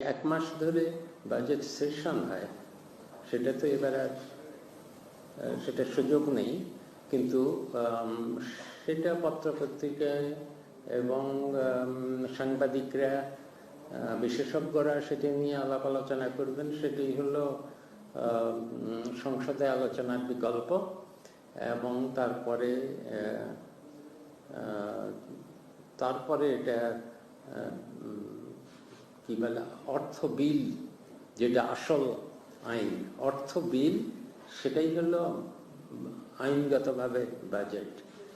এক মাস ধরে budget session হয়, সেটা তো এবার আর সেটার সুযোগ নেই। কিন্তু সেটা পত্রপত্রিকায় এবং সাংবাদিকরা বিশেষজ্ঞরা সেটি নিয়ে আলাপ আলোচনা করবেন। সেটি হলো সংসদে আলোচনার বিকল্প এবং তারপরে তারপরে এটা কি বলে, অর্থ বিল, যেটা আসল আইন, অর্থ বিল সেটাই হলো আইনগতভাবে বাজেট,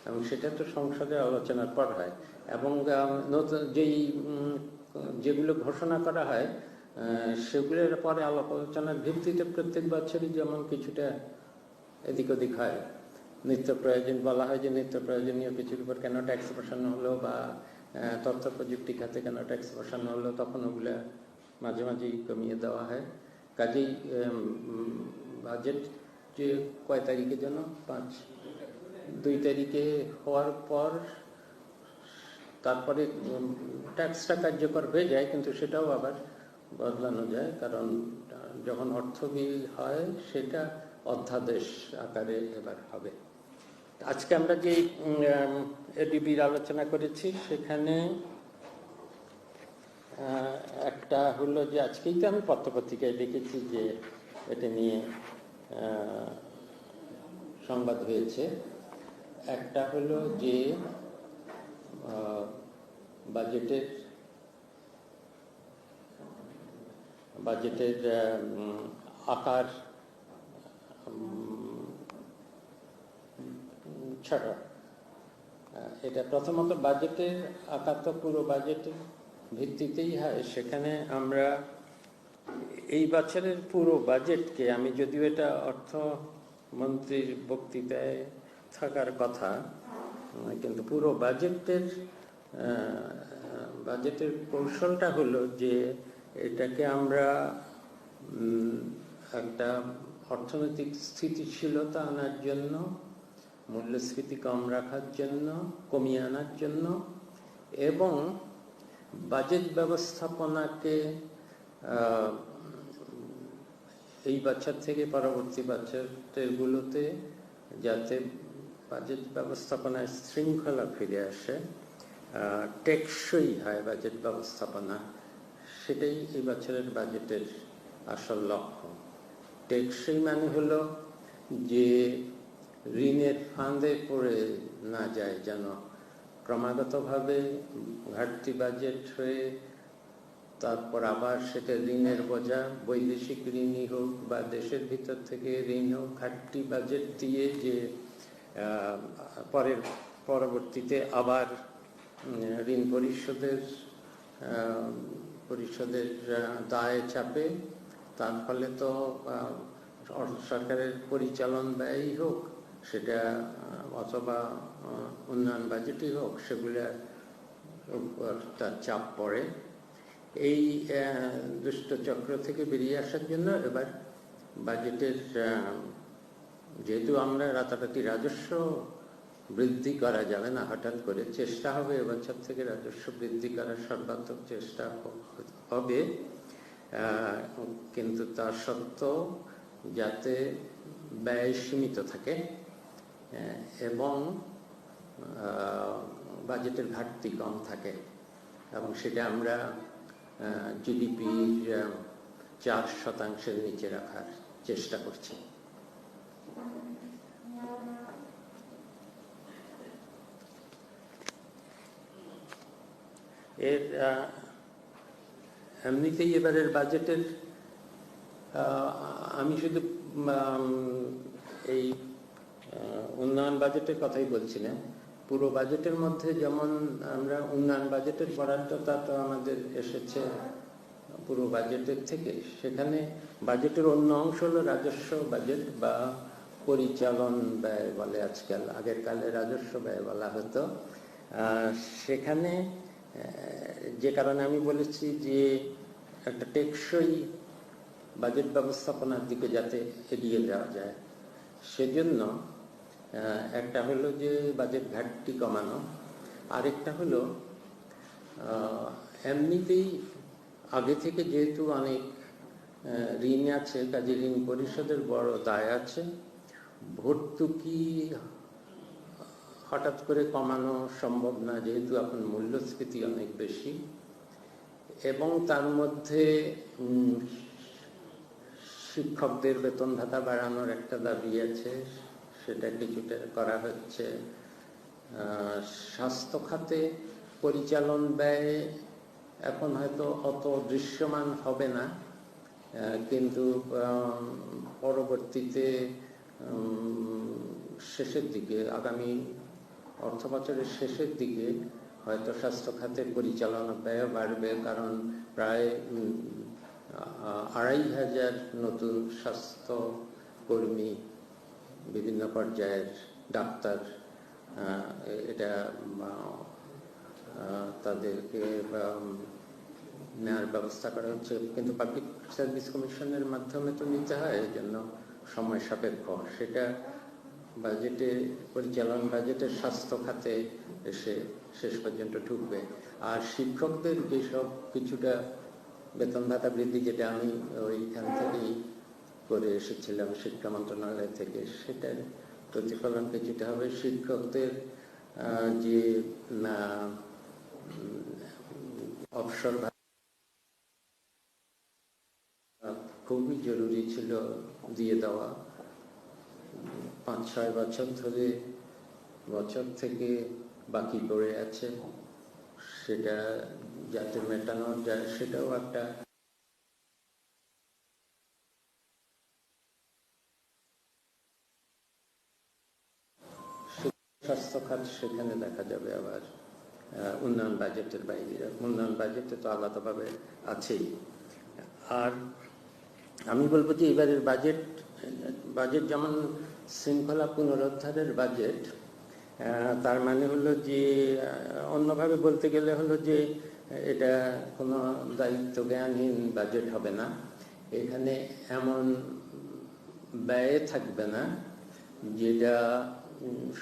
এবং সেটা তো সংসদে আলোচনার পর হয়, এবং নতুন যেই যেগুলো ঘোষণা করা হয় সেগুলোর পরে আলোচনার ভিত্তিতে প্রত্যেক বছরই যেমন কিছুটা এদিক ওদিক হয়, নিত্য প্রয়োজন বলা হয় যে নিত্য প্রয়োজনীয় কিছুর উপর কেন ট্যাক্স বসানো হলো বা তথ্য প্রযুক্তি খাতে কেন ট্যাক্স বসানো হলো, তখন ওগুলা মাঝে মাঝেই কমিয়ে দেওয়া হয়। কাজেই বাজেট যে কয় তারিখে যেন? পাঁচ, দুই তারিখে হওয়ার পর তারপরে ট্যাক্সটা কার্যকর হয়ে যায়, কিন্তু সেটাও আবার বদলানো যায়, কারণ যখন অর্থ বিল হয়, সেটা অধ্যাদেশ আকারে এবার হবে। আজকে আমরা যে এডিবির আলোচনা করেছি। সেখানে একটা হলো যে আজকেই তো আমি পত্রপত্রিকায় দেখেছি যে এটা নিয়ে সংবাদ হয়েছে। একটা হলো যে বাজেটের বাজেটের আকার আহ, এটা প্রথমত বাজেটের আকার তো পুরো বাজেটের ভিত্তিতেই হয়। সেখানে আমরা এই বছরের পুরো বাজেটকে, আমি যদিও এটা অর্থমন্ত্রীর বক্তৃতায় থাকার কথা কিন্তু পুরো বাজেটের বাজেটের কৌশলটা হলো যে এটাকে আমরা একটা অর্থনৈতিক স্থিতিশীলতা আনার জন্য মূল্যস্ফীতি কম রাখার জন্য, কমিয়ে আনার জন্য এবং বাজেট ব্যবস্থাপনাকে এই বাচ্চার থেকে পরবর্তী বছরগুলোতে যাতে বাজেট ব্যবস্থাপনায় শৃঙ্খলা ফিরে আসে টেকসই হয় বাজেট ব্যবস্থাপনা, সেটাই এই বছরের বাজেটের আসল লক্ষ্য। টেকসই মানে হলো যে ঋণের ফাঁদে পড়ে না যায় যেন। ক্রমাগতভাবে ঘাটতি বাজেট হয়ে তারপর আবার সেটা ঋণের বোঝা। বৈদেশিক ঋণই হোক বা দেশের ভিতর থেকে ঋণ হোক, ঘাটতি বাজেট দিয়ে যে পরের, পরবর্তীতে আবার ঋণ পরিশোধের পরিশোধের দায় চাপে। তার ফলে তো সরকারের পরিচালন ব্যয়ই হোক সেটা অথবা উন্নয়ন বাজেটই হোক সেগুলোর উপর তার চাপ পড়ে। এই আহ, দুষ্ট চক্র থেকে বেরিয়ে আসার জন্য এবার বাজেটের যেহেতু আমরা রাতারাতি রাজস্ব বৃদ্ধি করা যাবে না হঠাৎ করে চেষ্টা হবে এবছর থেকে রাজস্ব বৃদ্ধি করার সর্বাত্মক চেষ্টা হবে কিন্তু তা সত্ত্বেও যাতে ব্যয় সীমিত থাকে এবং বাজেটের ঘাটতি কম থাকে। এবং সেটা আমরা জিডিপির চার শতাংশের নিচে রাখার চেষ্টা করছি। এর এমনিতেই এবারের বাজেটের আমি শুধু এই উন্নয়ন বাজেটের কথাই বলছিলেন। পুরো বাজেটের মধ্যে যেমন আমরা উন্নয়ন বাজেটের বরাদ্দটা তো আমাদের এসেছে পুরো বাজেটের থেকে। সেখানে বাজেটের অন্য অংশ হলো রাজস্ব বাজেট বা পরিচালন ব্যয় বলে আজকাল আগের কালে রাজস্ব ব্যয় বলা হতো। সেখানে যে কারণে আমি বলেছি যে একটা টেকসই বাজেট ব্যবস্থাপনার দিকে যাতে এগিয়ে যাওয়া যায়, সেজন্য একটা হলো যে বাজেট ঘাটতি কমানো, আরেকটা হলো এমনিতেই আগে থেকে যেহেতু অনেক ঋণ আছে, কাজে ঋণ পরিশোধের বড় দায় আছে, ভর্তুকি হঠাৎ করে কমানো সম্ভব না, যেহেতু এখন মূল্যস্ফীতি অনেক বেশি, এবং তার মধ্যে শিক্ষকদের বেতন ভাতা বাড়ানোর একটা দাবি আছে সেটা কিছুটা করা হচ্ছে। স্বাস্থ্য খাতে পরিচালন ব্যয় এখন হয়তো অত দৃশ্যমান হবে না। কিন্তু পরবর্তীতে শেষের দিকে, আগামী অর্থ বছরের শেষের দিকে হয়তো স্বাস্থ্য খাতের পরিচালনা ব্যয় বাড়বে কারণ প্রায় আড়াই হাজার নতুন স্বাস্থ্য কর্মী বিভিন্ন পর্যায়ের ডাক্তার এটা তাদেরকে নেওয়ার ব্যবস্থা করা হচ্ছে। কিন্তু পাবলিক সার্ভিস কমিশনের মাধ্যমে তো নিতে হয়, এই জন্য সময় সাপেক্ষ। সেটা বাজেটে পরিচালন বাজেটের স্বাস্থ্য খাতে এসে শেষ পর্যন্ত ঢুকবে। আর শিক্ষকদের যেসব কিছুটা বেতন ভাতা বৃদ্ধি, যেটা আমি ওইখান থেকেই করে এসেছিলাম শিক্ষা মন্ত্রণালয় থেকে। সেটার প্রতিফলন কিছুটা হবে, শিক্ষকদের যে অবসর খুবই জরুরি ছিল দিয়ে দেওয়া। পাঁচ, ছয় বছর ধরে, বছর থেকে বাকি পড়ে আছে। সেটা যাতে মেটানো যায়, সেটাও একটা স্বাস্থ্য সেখানে দেখা যাবে আবার উন্নয়ন বাজেটের বাইরে। উন্নয়ন বাজেটে তো আলাদাভাবে আছেই। আর আমি বলব যে এবারের বাজেট বাজেট যেমন শৃঙ্খলা পুনরুদ্ধারের বাজেট তার মানে হলো যে অন্যভাবে বলতে গেলে হলো যে, এটা কোনো দায়িত্ব জ্ঞানহীন বাজেট হবে না। এখানে এমন ব্যয় থাকবে না যেটা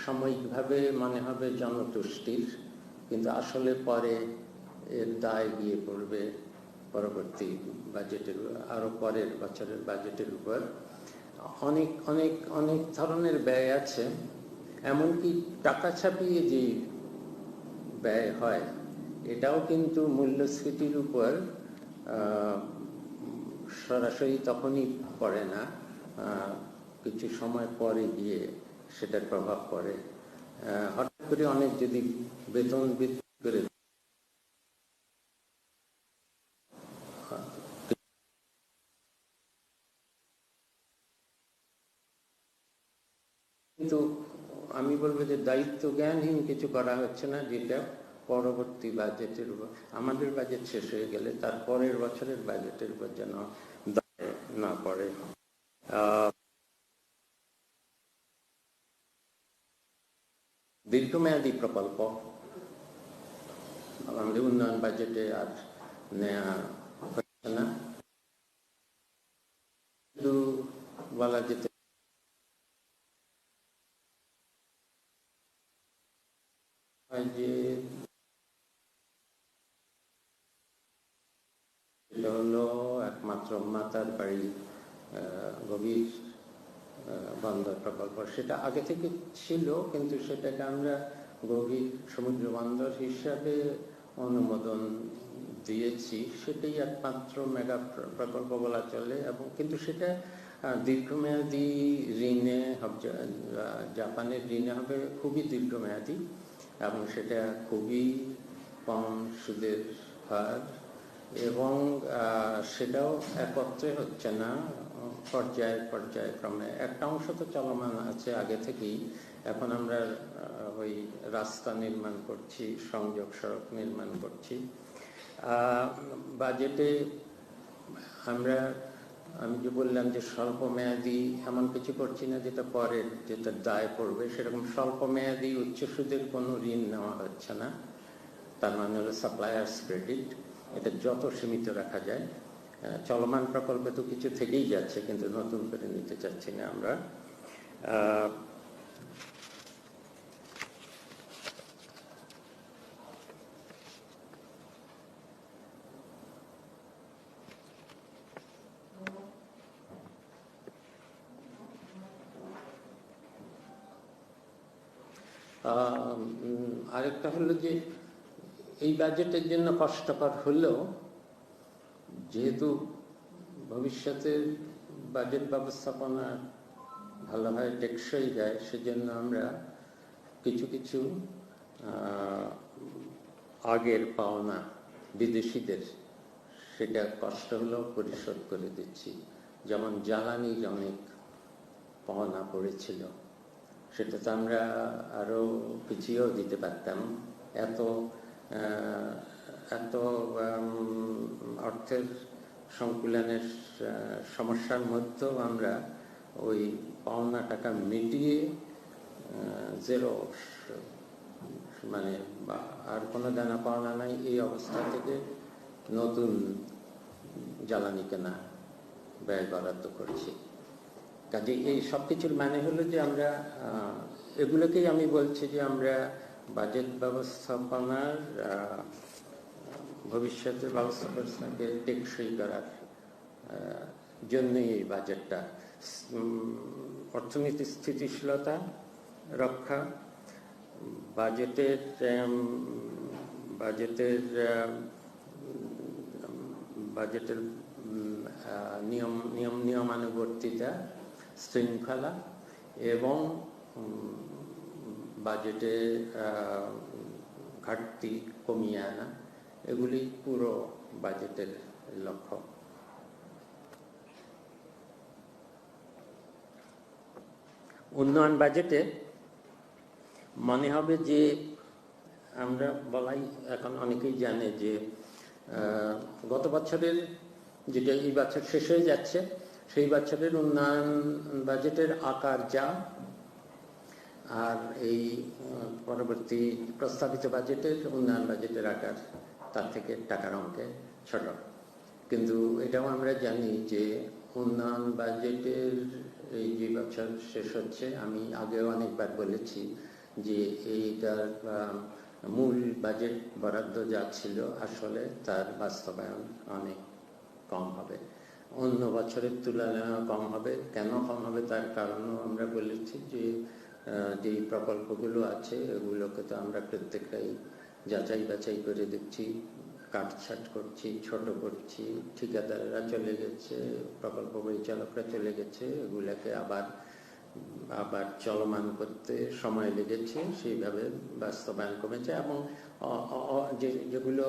সাময়িকভাবে মনে হবে জনতুষ্টির কিন্তু আসলে পরে এর দায় গিয়ে পড়বে পরবর্তী বাজেটের আরও পরের বছরের বাজেটের উপর। অনেক অনেক অনেক ধরনের ব্যয় আছে, এমনকি টাকা ছাপিয়ে যে ব্যয় হয়, এটাও কিন্তু মূল্যস্ফীতির উপর সরাসরি তখনই পড়ে না কিছু সময় পরে গিয়ে সেটার প্রভাব পড়ে। হঠাৎ করে অনেক যদি বেতন বৃদ্ধি করে, কিন্তু আমি বলব যে দায়িত্ব জ্ঞানহীন কিছু করা হচ্ছে না, যেটা পরবর্তী বাজেটের উপর, আমাদের বাজেট শেষ হয়ে গেলে তার পরের বছরের বাজেটের উপর যেন না পড়ে। দীর্ঘমেয়াদী প্রকল্প। আমাদের উন্নয়ন বাজেটে আর নেওয়া হচ্ছে না। বলা যেতে যে হলো একমাত্র মাতার বাড়ি গভীর বন্দর প্রকল্প। সেটা আগে থেকে ছিল, কিন্তু সেটাকে আমরা গভীর সমুদ্র বন্দর হিসাবে অনুমোদন দিয়েছি। সেটাই একমাত্র মেগা প্রকল্প বলা চলে এবং কিন্তু সেটা দীর্ঘমেয়াদী ঋণে জাপানের ঋণে হবে খুবই দীর্ঘমেয়াদী এবং সেটা খুবই কম সুদের হার এবং সেটাও একত্রে হচ্ছে না। পর্যায়ে, পর্যায়ক্রমে। একটা অংশ তো চলমান আছে আগে থেকেই। এখন আমরা ওই রাস্তা নির্মাণ করছি, সংযোগ সড়ক নির্মাণ করছি। বাজেটে আমরা, আমি যে বললাম যে স্বল্প মেয়াদি এমন কিছু করছি না যেটা পরের, যেটা দায় পড়বে। সেরকম স্বল্প মেয়াদি উচ্চ সুদের কোনো ঋণ নেওয়া হচ্ছে না। তার মানে হলো সাপ্লায়ার্স ক্রেডিট এটা যত সীমিত রাখা যায়। চলমান প্রকল্পে তো কিছু থেকেই যাচ্ছে, কিন্তু নতুন করে নিতে চাচ্ছি না আমরা। আরেকটা হলো যে, এই বাজেটের জন্য কষ্টকর হলেও যেহেতু ভবিষ্যতের বাজেট ব্যবস্থাপনা ভালোভাবে টেকসই যায় সেজন্য আমরা কিছু কিছু আগের পাওনা বিদেশিদের, সেটা কষ্ট হলেও পরিশোধ করে দিচ্ছি। যেমন জ্বালানির অনেক পাওনা পড়েছিল, সেটা তো আমরা আরও পিছিয়েও দিতে পারতাম। এত এত অর্থের সংকুলনের সমস্যার মধ্যেও আমরা ওই পাওনা টাকা মিটিয়ে জেরো মানে আর কোনো দানা পাওনা নাই, এই অবস্থা থেকে নতুন জ্বালানি কেনা ব্যয় বরাদ্দ করছি। কাজে এই সব কিছুর মানে হলো যে আমরা এগুলোকেই আমি বলছি যে আমরা বাজেট ব্যবস্থাপনার আহ, ভবিষ্যতের ব্যবস্থাপনাকে টেকসই করার জন্যই এই বাজেটটা। উম, অর্থনীতির স্থিতিশীলতা রক্ষা বাজেটের বাজেটের বাজেটের নিয়ম নিয়ম নিয়মানুবর্তিতা শৃঙ্খলা এবং বাজেটে ঘাটতি কমিয়ে আনা। এগুলি পুরো বাজেটের লক্ষ্য। উন্নয়ন বাজেটে মনে হবে যে আমরা বলাই এখন অনেকেই জানে যে গত বছরের যেটা এই বছর শেষ হয়ে যাচ্ছে, সেই বছরের উন্নয়ন বাজেটের আকার যা, আর এই পরবর্তী প্রস্তাবিত বাজেটের উন্নয়ন বাজেটের আকার। তার থেকে টাকার অঙ্কে ছোট কিন্তু এটাও আমরা জানি যে উন্নয়ন বাজেটের এই যে বছর শেষ হচ্ছে, আমি আগেও অনেকবার বলেছি যে এইটার মূল বাজেট বরাদ্দ যা ছিল আসলে তার বাস্তবায়ন অনেক কম হবে। অন্য বছরের তুলনায় কম হবে। কেন কম হবে তার কারণও আমরা বলেছি যে যেই প্রকল্পগুলো আছে, এগুলোকে তো আমরা প্রত্যেকটাই যাচাই বাছাই করে দেখছি কাটছাট করছি, ছোট করছি, ঠিকাদাররা চলে গেছে, প্রকল্প পরিচালকরা চলে গেছে, এগুলোকে আবার আবার চলমান করতে সময় লেগেছে, সেইভাবে বাস্তবায়ন কমেছে এবং যেগুলো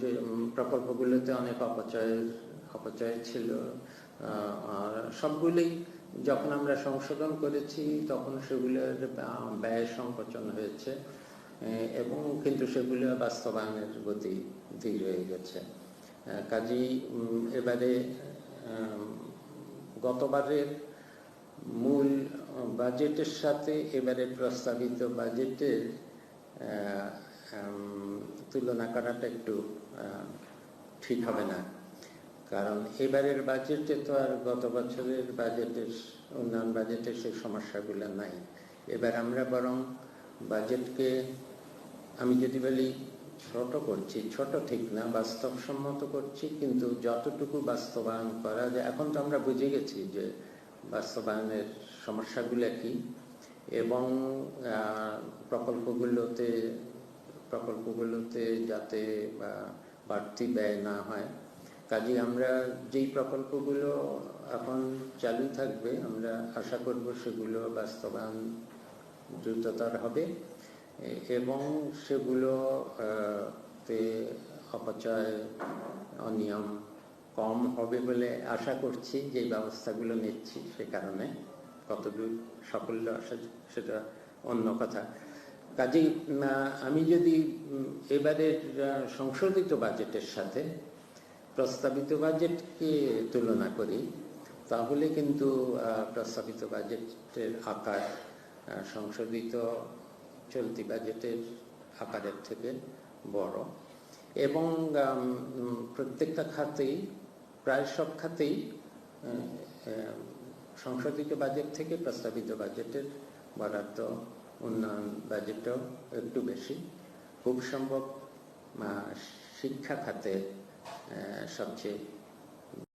যে প্রকল্পগুলোতে অনেক অপচয়ের অপচয় ছিল সবগুলোই যখন আমরা সংশোধন করেছি, তখন সেগুলোর ব্যয় সংকোচন হয়েছে। এবং কিন্তু সেগুলো বাস্তবায়নের গতি ধীর হয়ে গেছে। কাজেই এবারে গতবারের মূল বাজেটের সাথে এবারে প্রস্তাবিত বাজেটের তুলনা করাটা একটু ঠিক হবে না। কারণ এবারের বাজেটে তো আর গত বছরের বাজেটের, উন্নয়ন বাজেটের সেই সমস্যাগুলো নাই। এবার আমরা বরং বাজেটকে আমি যদি বলি ছোট করছি, ছোট ঠিক না, বাস্তবসম্মত করছি, কিন্তু যতটুকু বাস্তবায়ন করা যায়, এখন তো আমরা বুঝে গেছি যে বাস্তবায়নের সমস্যাগুলো কি এবং প্রকল্পগুলোতে প্রকল্পগুলোতে যাতে বাড়তি ব্যয় না হয়। কাজে আমরা যেই প্রকল্পগুলো এখন চালু থাকবে, আমরা আশা করব সেগুলো বাস্তবায়ন দ্রুততর হবে এবং সেগুলো তে অপচয় অনিয়ম কম হবে বলে আশা করছি, যে ব্যবস্থাগুলো নিচ্ছি সে কারণে। কতদূর সাফল্য আসা সেটা অন্য কথা। কাজেই আমি যদি এবারের সংশোধিত বাজেটের সাথে প্রস্তাবিত বাজেটকে তুলনা করি, তাহলে কিন্তু প্রস্তাবিত বাজেটের আকার সংশোধিত চলতি বাজেটের আকারের থেকে বড়। এবং প্রত্যেকটা খাতেই, প্রায় সব খাতেই সংশোধিত বাজেট থেকে প্রস্তাবিত বাজেটের বরাদ্দ উন্নয়ন বাজেটও একটু বেশি। খুব সম্ভব শিক্ষা খাতে সবচেয়ে